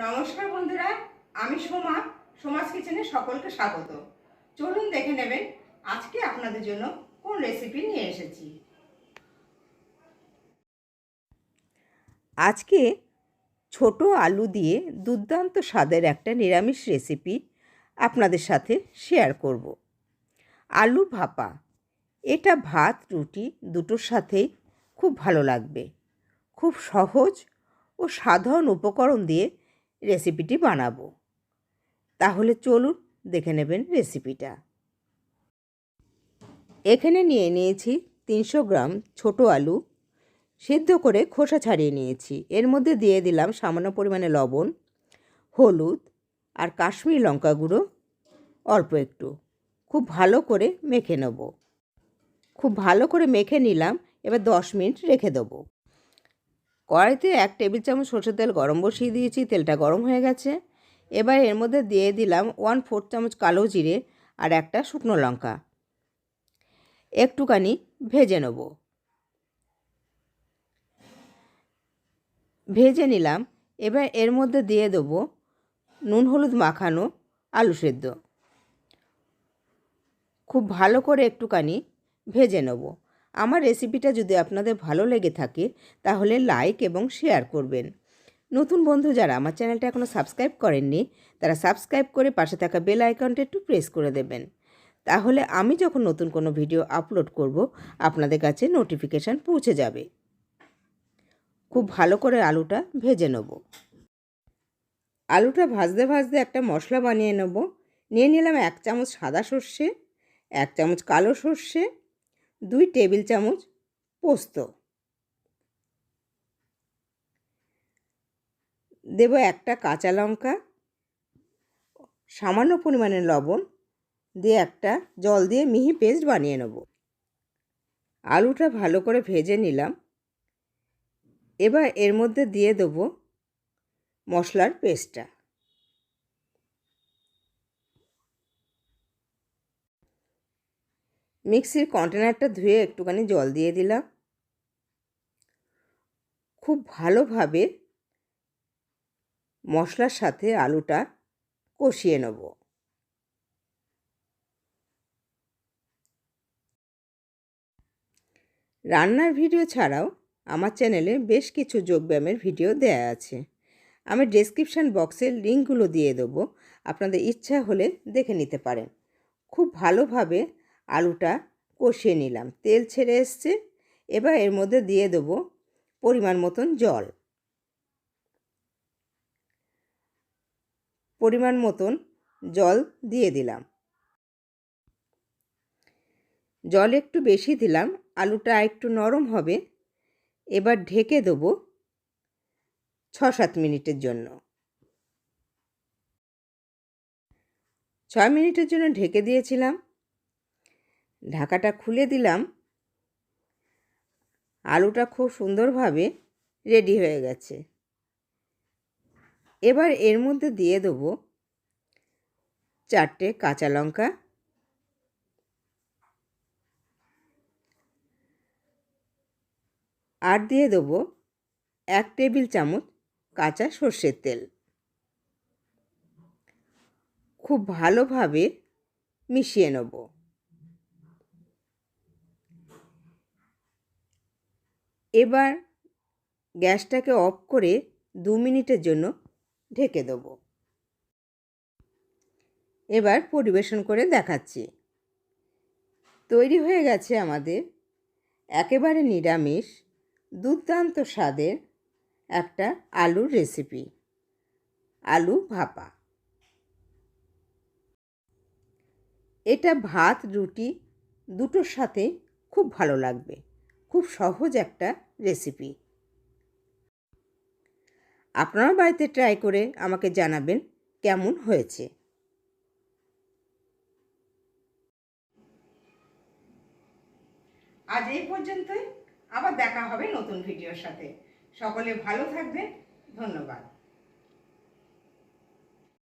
নমস্কার বন্ধুরা, আমি সোমা সমাজ কিচেনে সকলকে স্বাগত। চলুন দেখে নেবেন আজকে আপনাদের জন্য কোন রেসিপি নিয়ে এসেছি। আজকে ছোট আলু দিয়ে দুর্দান্ত স্বাদের একটা নিরামিষ রেসিপি আপনাদের সাথে শেয়ার করব। আলু ভাপা। এটা ভাত, রুটি দুটোর সাথেই খুব ভালো লাগবে। খুব সহজ ও সাধারণ উপকরণ দিয়ে রেসিপিটি বানাবো। তাহলে চলুন দেখে নেবেন রেসিপিটা এখানে নিয়ে নিয়েছি তিনশো গ্রাম ছোট আলু, সিদ্ধ করে খোসা ছাড়িয়ে নিয়েছি। এর মধ্যে দিয়ে দিলাম সামান্য পরিমাণে লবণ, হলুদ আর কাশ্মীরি লঙ্কা গুঁড়ো অল্প একটু। খুব ভালো করে মেখে নেব। খুব ভালো করে মেখে নিলাম, এবার দশ মিনিট রেখে দেবো। কড়াইতে এক টেবিল চামচ সরষের তেল গরম বসিয়ে দিয়েছি, তেলটা গরম হয়ে গেছে। এবার এর মধ্যে দিয়ে দিলাম ওয়ান ফোর্থ চামচ কালো জিরে আর একটা শুকনো লঙ্কা। একটুখানি ভেজে নেব। ভেজে নিলাম। এবার এর মধ্যে দিয়ে দেবো নুন হলুদ মাখানো আলু সেদ্ধ। খুব ভালো করে একটুখানি ভেজে নেব। আমার রেসিপিটা যদি আপনাদের ভালো লেগে থাকে, তাহলে লাইক এবং শেয়ার করবেন। নতুন বন্ধু যারা আমার চ্যানেলটা এখনও সাবস্ক্রাইব করেননি, তারা সাবস্ক্রাইব করে পাশে থাকা বেল আইকনটা একটু প্রেস করে দেবেন। তাহলে আমি যখন নতুন কোনো ভিডিও আপলোড করব, আপনাদের কাছে নোটিফিকেশান পৌঁছে যাবে। খুব ভালো করে আলুটা ভেজে নেব। আলুটা ভাজতে ভাজতে একটা মশলা বানিয়ে নেব। নিয়ে নিলাম এক চামচ সাদা সর্ষে, এক চামচ কালো সর্ষে দুই টেবিল চামচ পোস্ত। দেব একটা কাঁচা লঙ্কা, সামান্য পরিমাণে লবণ দিয়ে একটা জল দিয়ে মিহি পেস্ট বানিয়ে নেব। আলুটা ভালো করে ভেজে নিলাম। এবার এর মধ্যে দিয়ে দেব মশলার পেস্টটা। মিক্সির কন্টেনারটা ধুয়ে একটুখানি জল দিয়ে দিলাম। খুব ভালোভাবে মশলার সাথে আলুটা কষিয়ে নেব। রান্নার ভিডিও ছাড়াও আমার চ্যানেলে বেশ কিছু যোগব্যায়ামের ভিডিও দেয়া আছে। আমি ডেসক্রিপশান বক্সের লিঙ্কগুলো দিয়ে দেবো, আপনাদের ইচ্ছা হলে দেখে নিতে পারেন। খুব ভালোভাবে আলুটা কষিয়ে নিলাম। তেল ছেড়ে এসছে। এবার এর মধ্যে দিয়ে দেবো পরিমাণ মতন জল। পরিমাণ মতন জল দিয়ে দিলাম। জল একটু বেশি দিলাম। আলুটা একটু নরম হবে। এবার ঢেকে দেবো ছ সাত মিনিটের জন্য। ছয় মিনিটের জন্য ঢেকে দিয়েছিলাম। ঢাকাটা খুলে দিলাম। আলুটা খুব সুন্দরভাবে রেডি হয়ে গেছে। এবার এর মধ্যে দিয়ে দেবো চারটে কাঁচা লঙ্কা। আর দিয়ে দেবো এক টেবিল চামচ কাঁচা সর্ষের তেল। খুব ভালোভাবে মিশিয়ে নেব। এবার গ্যাসটাকে অফ করে দু মিনিটের জন্য ঢেকে দেবো। এবার পরিবেশন করে দেখাচ্ছি। তৈরি হয়ে গেছে আমাদের একেবারে নিরামিষ, দুর্দান্ত স্বাদের একটা আলুর রেসিপি, আলু ভাপা। এটা ভাত, রুটি দুটোর সাথে খুব ভালো লাগবে। খুব সহজ একটা রেসিপি আপনারা বাড়িতে ট্রাই করে আমাকে জানাবেন কেমন হয়েছে। আজ এই পর্যন্তই। আবার দেখা হবে নতুন ভিডিওর সাথে। সকলে ভালো থাকবেন। ধন্যবাদ।